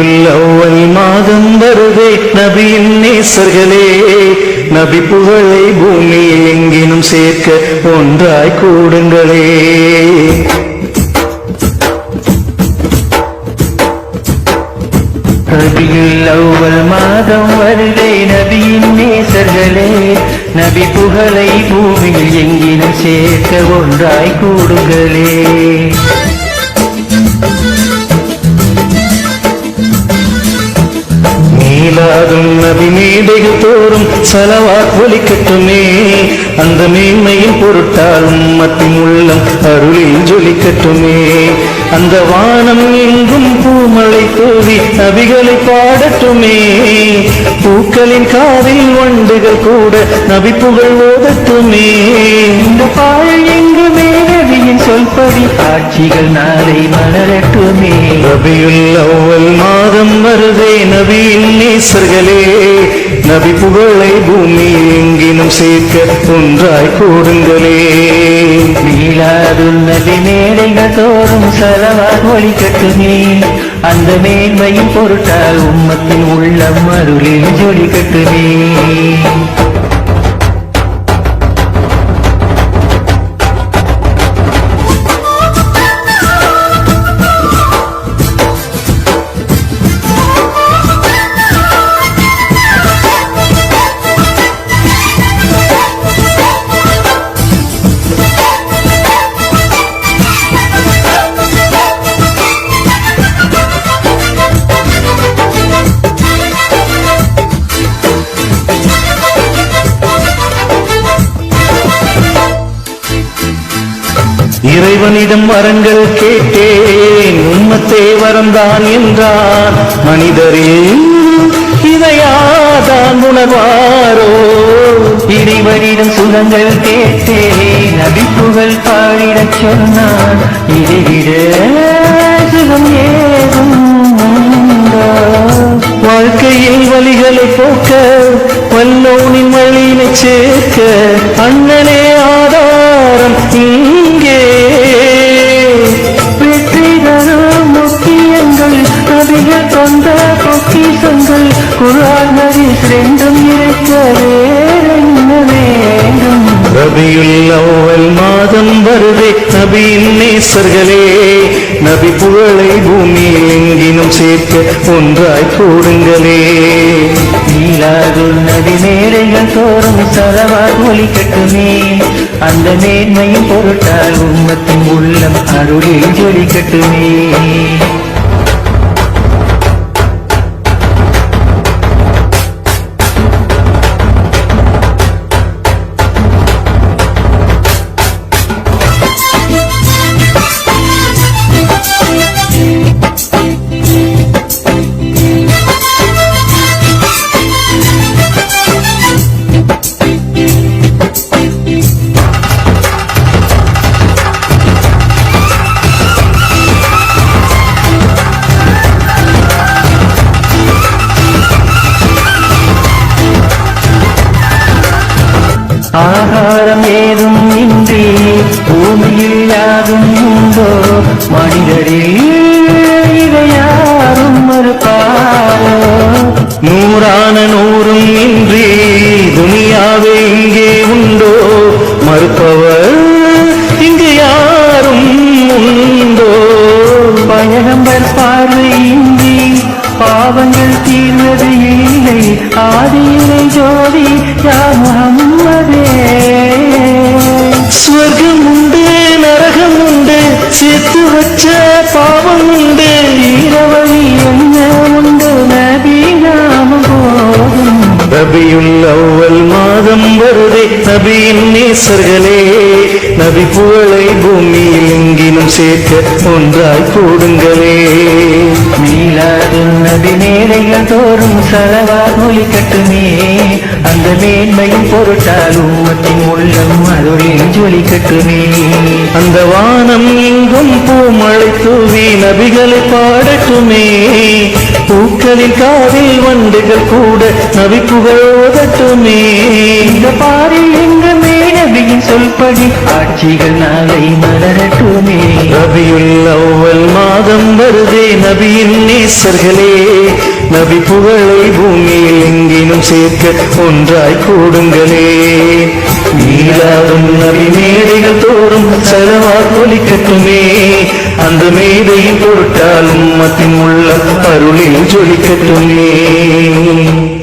அவ்வல் மாதம் வருதே. நபியின் நேசர்களே நபி புகழை பூமியில் எங்கினும் சேர்க்க ஒன்றாய் கூடுங்களே. ரபியுல் அவ்வல் மாதம் வருதே. நபியின் நேசர்களே நபி புகழை பூமியில் எங்கினும் சேர்க்க ஒன்றாய் கூடுங்களே. நபி மேடைகள் தோறும் சலவாத் ஒலிக்கட்டுமே அந்த மேன்மையின் பொருட்டால் உம்மத்தின் உள்ளம் அருளில் ஜொலிக்கட்டுமே. அந்த வானம் எங்கும் பூமழை தூவி நபிகளை பாடட்டுமே. பூக்களின் காதில் வண்டுகள் கூட நபி புகழ் ஓதட்டுமே. இந்த பாழ் எங்குமே நபியின் சொல்படி? காட்சிகள் நாளை மலரட்டுமே. ரபியுல் அவ்வல் மாதம் வருதே நபியின் நேசர்களே நபி புகழை பூமியில் எங்கினும் சேர்க்க ஒன்றாய் கூடுங்களே மீளாதுல் நபி மேடைகள் தோறும் செலவாக ஒளிக்கட்டுமே அந்த மேன்மையின் பொருட்டால் உம்மத்தின் உள்ளம் அருளில் ஜொலிக்கட்டுமே இறைவனிடம் வரங்கள் கேட்டேன். உண்மத்தை வரந்தான் என்றான். மனிதரே இதையாதான் உணர்வாரோ? இறைவனிடம் சுகங்கள் கேட்டேன். நபிப்புகள் பாடிடச் சொன்னான் இதைவிட சுகம் ஏதும் வாழ்க்கையில் வழிகளை போக்க வல்லோனின் வழியினை சேர்க்க அண்ணனே ரபியுல் அவ்வல் மாதம் வருதே. நபியின் நேசர்களே நபி புகழை பூமியில் எங்கினும் சேர்க்க ஒன்றாய் கூடுங்களே. நீலாதுல் நதி மேடைகள் தோறும் சலவார் ஒலிக்கட்டுமே அந்த நேர்மையின் பொருட்டால் உம்மத்தின் உள்ளம் அருளில் ஜொலிக்கட்டுமே ஏதும் இன்றி பூமியில் யாரும் உண்டோ? மனிதரில் இதை யாரும் மறுப்பாரோ? நூறான நூறும் இன்றி துனியாவே இங்கே உண்டோ? மறுப்பவர் இங்கு யாரும் உண்டோ? பயணம்பர் பார்வை இன்றி பாவங்கள் தீர்வது இல்லை. ஆதியிலை ஜோதி யா முகம்மதே സ്വർഗമുണ്ട് നരകമുണ്ട് ചേത്തു വച്ച പാവമുണ്ട് ഈരവഴിയുണ്ട് നബീനാമം പോകും നബിയുള്ളവൽ മാതം വെറുതെ നബിയിൻ നീ സർഗലേ நபி புகழை பூமியில் எங்கினும் சேர்க்க ஒன்றாய் கூடுங்களே. மீளாது நபி மேடைகள் தோறும் சலவா ஒலிக்கட்டுமே அந்த மேன்மையின் பொருட்டால் உம்மத்தின் உள்ளம் அருளில் ஜொலிக்கட்டுமே அந்த வானம் எங்கும் பூமழை தூவி நபிகளை பாடட்டுமே. பூக்களின் காதில் வண்டுகள் கூட நபி புகழ் ஓதட்டுமே இந்த பாரில் எங்க மேனவி நபியின் சொல்படி ஆட்சிகள் நாளை மலரட்டுமே. ரபியுல் அவ்வல் மாதம் வருதே நபியின் நேசர்களே. நபி புகழை பூமியில் எங்கினும் சேர்க்க ஒன்றாய் கூடுங்களே. நீலாதும் நபி மேடைகள் தோறும் செலவா ஒலிக்கட்டுமே. அந்த மேடையின் பொருட்டாலும் மத்தின் உள்ள அருளில் ஜொலிக்கட்டுமே.